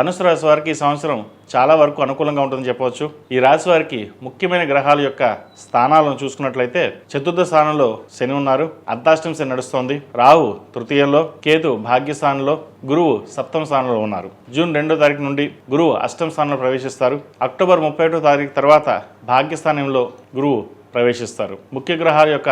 ధనుసు రాశి వారికి ఈ సంవత్సరం చాలా వరకు అనుకూలంగా ఉంటుందని చెప్పవచ్చు. ఈ రాశి వారికి ముఖ్యమైన గ్రహాల యొక్క స్థానాలను చూసుకున్నట్లయితే చతుర్థ స్థానంలో శని ఉన్నారు. అర్ధాష్టం శని నడుస్తోంది. రాహు తృతీయంలో కేతు భాగ్యస్థానంలో గురువు సప్తమ స్థానంలో ఉన్నారు. జూన్ రెండో తారీఖు నుండి గురువు అష్టమ స్థానంలో ప్రవేశిస్తారు. అక్టోబర్ ముప్పై ఒకటో తారీఖు తర్వాత భాగ్యస్థానంలో గురువు ప్రవేశిస్తారు. ముఖ్య గ్రహాల యొక్క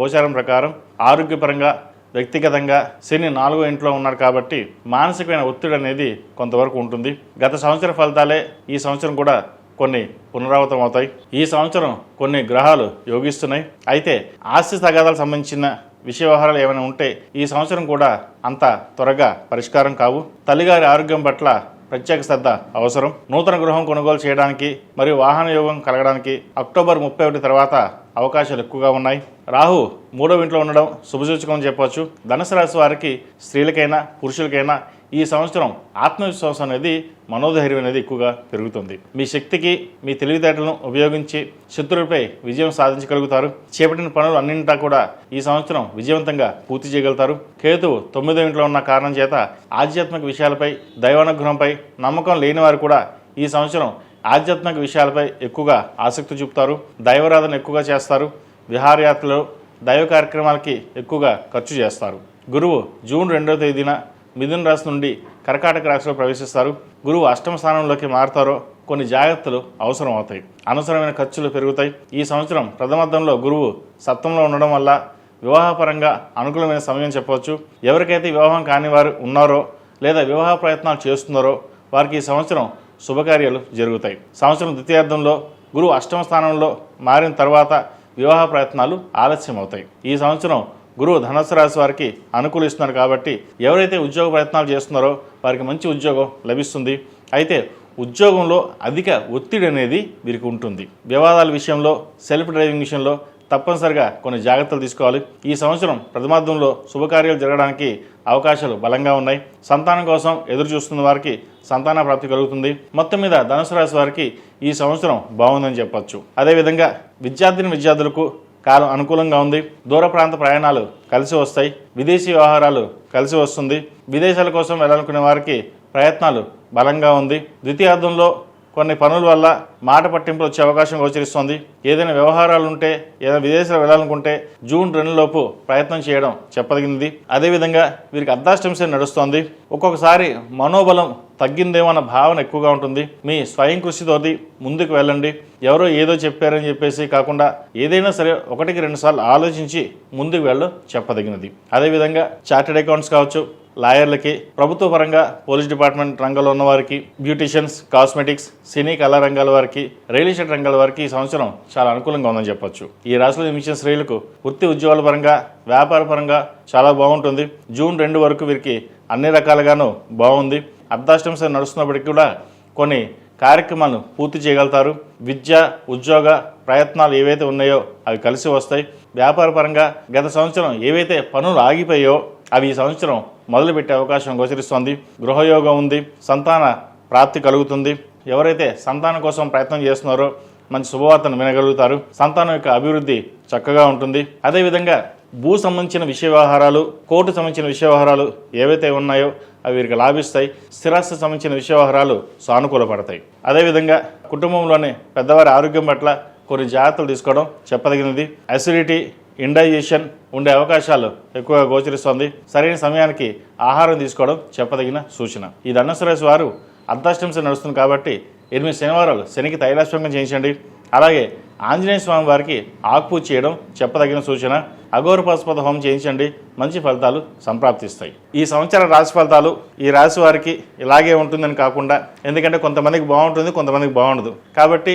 గోచారం ప్రకారం ఆరోగ్యపరంగా వ్యక్తిగతంగా శని నాలుగో ఇంట్లో ఉన్నారు కాబట్టి మానసికమైన ఒత్తిడి అనేది కొంతవరకు ఉంటుంది. గత సంవత్సర ఫలితాలే ఈ సంవత్సరం కూడా కొన్ని పునరావృతం అవుతాయి. ఈ సంవత్సరం కొన్ని గ్రహాలు యోగిస్తున్నాయి. అయితే ఆస్తి తగాదాలకు సంబంధించిన విషయ వ్యవహారాలు ఏమైనా ఉంటే ఈ సంవత్సరం కూడా అంత త్వరగా పరిష్కారం కావు. తల్లిగారి ఆరోగ్యం పట్ల ప్రత్యేక శ్రద్ధ అవసరం. నూతన గృహం కొనుగోలు చేయడానికి మరియు వాహన యోగం కలగడానికి అక్టోబర్ ముప్పై ఒకటి తర్వాత అవకాశాలు ఎక్కువగా ఉన్నాయి. రాహు మూడవ ఇంట్లో ఉండడం శుభసూచకం అని చెప్పవచ్చు. ధనుసు రాశి వారికి స్త్రీలకైనా పురుషులకైనా ఈ సంవత్సరం ఆత్మవిశ్వాసం అనేది మనోధైర్యం అనేది ఎక్కువగా పెరుగుతుంది. మీ శక్తికి మీ తెలివితేటలను ఉపయోగించి శత్రువులపై విజయం సాధించగలుగుతారు. చేపట్టిన పనులు అన్నింటా కూడా ఈ సంవత్సరం విజయవంతంగా పూర్తి చేయగలుగుతారు. కేతు తొమ్మిదో ఇంట్లో ఉన్న కారణం చేత ఆధ్యాత్మిక విషయాలపై దైవానుగ్రహంపై నమ్మకం లేని వారు కూడా ఈ సంవత్సరం ఆధ్యాత్మిక విషయాలపై ఎక్కువగా ఆసక్తి చూపుతారు. దైవరాధన ఎక్కువగా చేస్తారు. విహారయాత్రలు దైవ కార్యక్రమాలకి ఎక్కువగా ఖర్చు చేస్తారు. గురువు జూన్ రెండవ తేదీన మిథున రాశి నుండి కర్కాటక రాశిలో ప్రవేశిస్తారు. గురువు అష్టమ స్థానంలోకి మారుతారో కొన్ని జాగ్రత్తలు అవసరం అవుతాయి అనవసరమైన ఖర్చులు పెరుగుతాయి. ఈ సంవత్సరం ప్రథమార్థంలో గురువు సప్తంలో ఉండడం వల్ల వివాహపరంగా అనుకూలమైన సమయం చెప్పవచ్చు. ఎవరికైతే వివాహం కాని వారు ఉన్నారో లేదా వివాహ ప్రయత్నాలు చేస్తున్నారో వారికి ఈ సంవత్సరం శుభకార్యాలు జరుగుతాయి. సంవత్సరం ద్వితీయార్థంలో గురువు అష్టమ స్థానంలో మారిన తర్వాత వివాహ ప్రయత్నాలు ఆలస్యం అవుతాయి ఈ సంవత్సరం గురువు ధనస్సు రాశి వారికి అనుకూలిస్తున్నారు కాబట్టి ఎవరైతే ఉద్యోగ ప్రయత్నాలు చేస్తున్నారో వారికి మంచి ఉద్యోగం లభిస్తుంది. అయితే ఉద్యోగంలో అధిక ఒత్తిడి అనేది వీరికి ఉంటుంది. వివాదాల విషయంలో సెల్ఫ్ డ్రైవింగ్ విషయంలో తప్పనిసరిగా కొన్ని జాగ్రత్తలు తీసుకోవాలి. ఈ సంవత్సరం ప్రథమార్థంలో శుభకార్యాలు జరగడానికి అవకాశాలు బలంగా ఉన్నాయి. సంతానం కోసం ఎదురు చూస్తున్న వారికి సంతాన ప్రాప్తి కలుగుతుంది. మొత్తం మీద ధనుసు రాశి వారికి ఈ సంవత్సరం బాగుందని చెప్పొచ్చు. అదేవిధంగా విద్యార్థిని విద్యార్థులకు కాలం అనుకూలంగా ఉంది. దూర ప్రాంత ప్రయాణాలు కలిసి వస్తాయి. విదేశీ వ్యవహారాలు కలిసి వస్తుంది. విదేశాల కోసం వెళ్ళాలనుకునే వారికి ప్రయత్నాలు బలంగా ఉంది. ద్వితీయార్థంలో కొన్ని పనుల వల్ల మాట పట్టింపులు వచ్చే అవకాశం గోచరిస్తోంది. ఏదైనా వ్యవహారాలు ఉంటే ఏదైనా విదేశాలు వెళ్ళాలనుకుంటే జూన్ రెండులోపు ప్రయత్నం చేయడం చెప్పదగింది అదేవిధంగా వీరికి అర్ధాష్టంశం నడుస్తోంది. ఒక్కొక్కసారి మనోబలం తగ్గిందేమో అన్న భావన ఎక్కువగా ఉంటుంది. మీ స్వయం కృషితోటి ముందుకు వెళ్ళండి. ఎవరో ఏదో చెప్పారని చెప్పేసి కాకుండా ఏదైనా సరే ఒకటికి రెండుసార్లు ఆలోచించి ముందుకు వెళ్ళడం చెప్పదగినది. అదేవిధంగా చార్టెడ్ అకౌంట్స్ కావచ్చు లాయర్లకి ప్రభుత్వ పరంగా పోలీస్ డిపార్ట్మెంట్ రంగంలో ఉన్న వారికి బ్యూటిషియన్స్ కాస్మెటిక్స్ సినీ కళా రంగాల వారికి రియల్ ఎస్టేట్ రంగాల వారికి ఈ సంవత్సరం చాలా అనుకూలంగా ఉందని చెప్పొచ్చు. ఈ రాశిలో జన్మించిన స్త్రీలకు వృత్తి ఉద్యోగాల పరంగా వ్యాపార పరంగా చాలా బాగుంటుంది. జూన్ రెండు వరకు వీరికి అన్ని రకాలుగాను బాగుంది. అర్ధాష్టంశ నడుస్తున్నప్పటికీ కూడా కొన్ని కార్యక్రమాలను పూర్తి చేయగలుగుతారు. విద్య ఉద్యోగ ప్రయత్నాలు ఏవైతే ఉన్నాయో అవి కలిసి వస్తాయి. వ్యాపార పరంగా గత సంవత్సరం ఏవైతే పనులు ఆగిపోయాయో అవి ఈ సంవత్సరం మొదలుపెట్టే అవకాశం గోచరిస్తోంది. గృహయోగం ఉంది సంతాన ప్రాప్తి కలుగుతుంది. ఎవరైతే సంతానం కోసం ప్రయత్నం చేస్తున్నారో మంచి శుభవార్తను వినగలుగుతారు. సంతానం యొక్క అభివృద్ధి చక్కగా ఉంటుంది. అదేవిధంగా భూ సంబంధించిన విషయ వ్యవహారాలు కోర్టు సంబంధించిన విషయ వ్యవహారాలు ఏవైతే ఉన్నాయో అవి వీరికి లాభిస్తాయి. స్థిరాస్తి సంబంధించిన విషయ వ్యవహారాలు సానుకూలపడతాయి అదేవిధంగా కుటుంబంలోని పెద్దవారి ఆరోగ్యం పట్ల కొన్ని జాగ్రత్తలు తీసుకోవడం చెప్పదగినది. అసిడిటీ ఇండైజేషన్ ఉండే అవకాశాలు ఎక్కువగా గోచరిస్తోంది. సరైన సమయానికి ఆహారం తీసుకోవడం చెప్పదగిన సూచన. ఈ ధనుసు వారు అర్ధాష్టంశ నడుస్తుంది కాబట్టి ఎనిమిది శనివారాలు శనికి తైలాశ్వంగం చేయించండి అలాగే ఆంజనేయ స్వామి వారికి ఆకుపూజ చేయడం చెప్పదగిన సూచన. అఘోర పశుపత హోమం చేయించండి మంచి ఫలితాలు సంప్రాప్తిస్తాయి. ఈ సంవత్సర రాశి ఫలితాలు ఈ రాశి వారికి ఇలాగే ఉంటుందని కాకుండా ఎందుకంటే కొంతమందికి బాగుంటుంది కొంతమందికి బాగుండదు. కాబట్టి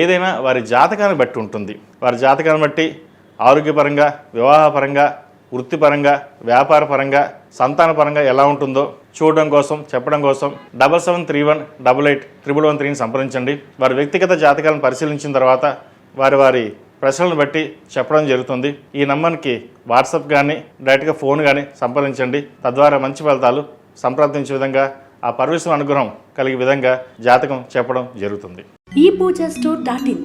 ఏదైనా వారి జాతకాన్ని బట్టి ఉంటుంది. వారి జాతకాన్ని బట్టి ఆరోగ్యపరంగా వివాహపరంగా వృత్తిపరంగా వ్యాపారపరంగా సంతానపరంగా ఎలా ఉంటుందో చూడడం కోసం చెప్పడం కోసం double seven three one double eight triple one త్రీని సంప్రదించండి. వారి వ్యక్తిగత జాతకాలను పరిశీలించిన తర్వాత వారి వారి ప్రశ్నలను బట్టి చెప్పడం జరుగుతుంది. ఈ నంబర్కి వాట్సాప్ కానీ డైరెక్ట్గా ఫోన్ కానీ సంప్రదించండి. తద్వారా మంచి ఫలితాలు సంప్రదించే విధంగా ఆ పరమేశ్వర అనుగ్రహం కలిగే విధంగా జాతకం చెప్పడం జరుగుతుంది. ఈ పూజ స్టోర్ డాట్ ఇన్